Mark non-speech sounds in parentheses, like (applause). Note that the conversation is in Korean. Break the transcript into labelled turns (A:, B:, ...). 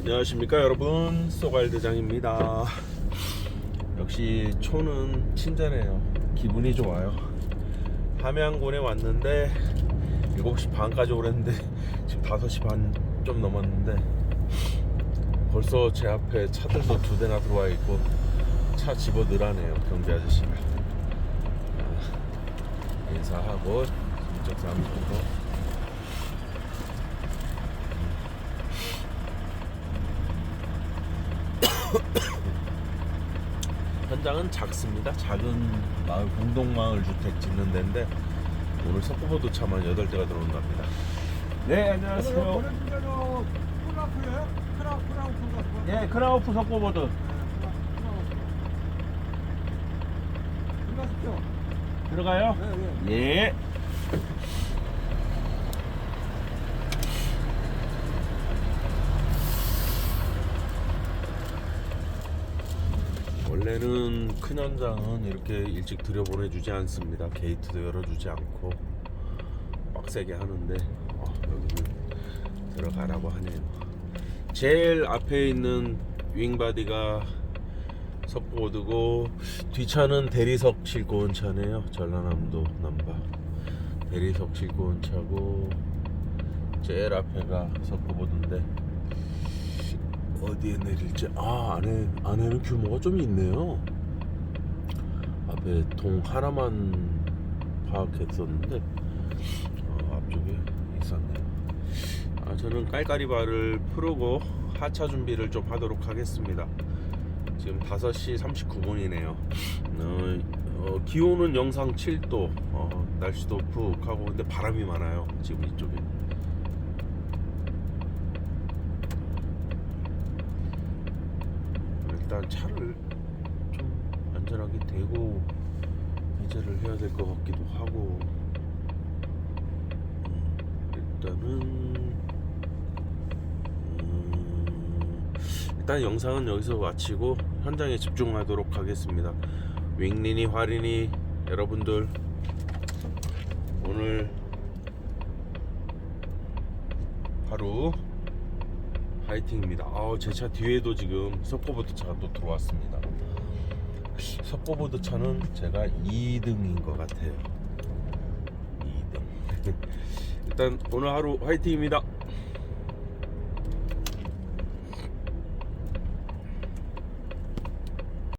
A: 안녕하십니까 여러분. 쏘갈대장입니다. 역시 초는 친절해요. 기분이 좋아요. 함양군에 왔는데 7시 반까지 오랬는데 (laughs) 지금 5시 반 좀 넘었는데 벌써 제 앞에 차들도 두 대나 들어와 있고 차 집어 넣으라네요 경비 아저씨가. 아, 인사하고 인적 사무소도 (coughs) 현장은 작습니다. 작은 마을 공동마을 주택 짓는 데인데 오늘 석고보도 차만 8대가 들어온답니다. 네 안녕하세요.
B: 크라프예요? 크라 크라우프가
A: 예 크라우프 석고보드.
B: 들어가십시오.
A: 들어가요?
B: 네, 네.
A: 예. 원래는 큰 현장은 이렇게 일찍 들여보내주지 않습니다. 게이트도 열어주지 않고 빡세게 하는데 어, 여기는 들어가라고 하네요. 제일 앞에 있는 윙바디가 석보드고 뒷차는 대리석 싣고 온 차네요. 전라남도 남바 대리석 싣고 온 차고 제일 앞에가 석보드인데 어디에 내릴지 아 안에 안에는 규모가 좀 있네요. 앞에 동 하나만 파악했었는데 어, 앞쪽에 있었네요. 아, 저는 깔깔이바를 풀고 하차 준비를 좀 하도록 하겠습니다. 지금 5시 39분이네요. 어, 어, 기온은 영상 7도, 어, 날씨도 푹 하고 근데 바람이 많아요. 지금 이쪽에. 일단 차를 좀 안전하게 대고 해제를 해야 될 것 같기도 하고 음, 일단은 음, 일단 영상은 여기서 마치고 현장에 집중하도록 하겠습니다. 윙린이 화린이 여러분들 오늘 하루 화이팅입니다. 아우 제 차 뒤에도 지금 석고보드 차가 또 들어왔습니다. 석고보드 차는 제가 2등인 것 같아요. 2등. (laughs) 일단 오늘 하루 화이팅입니다.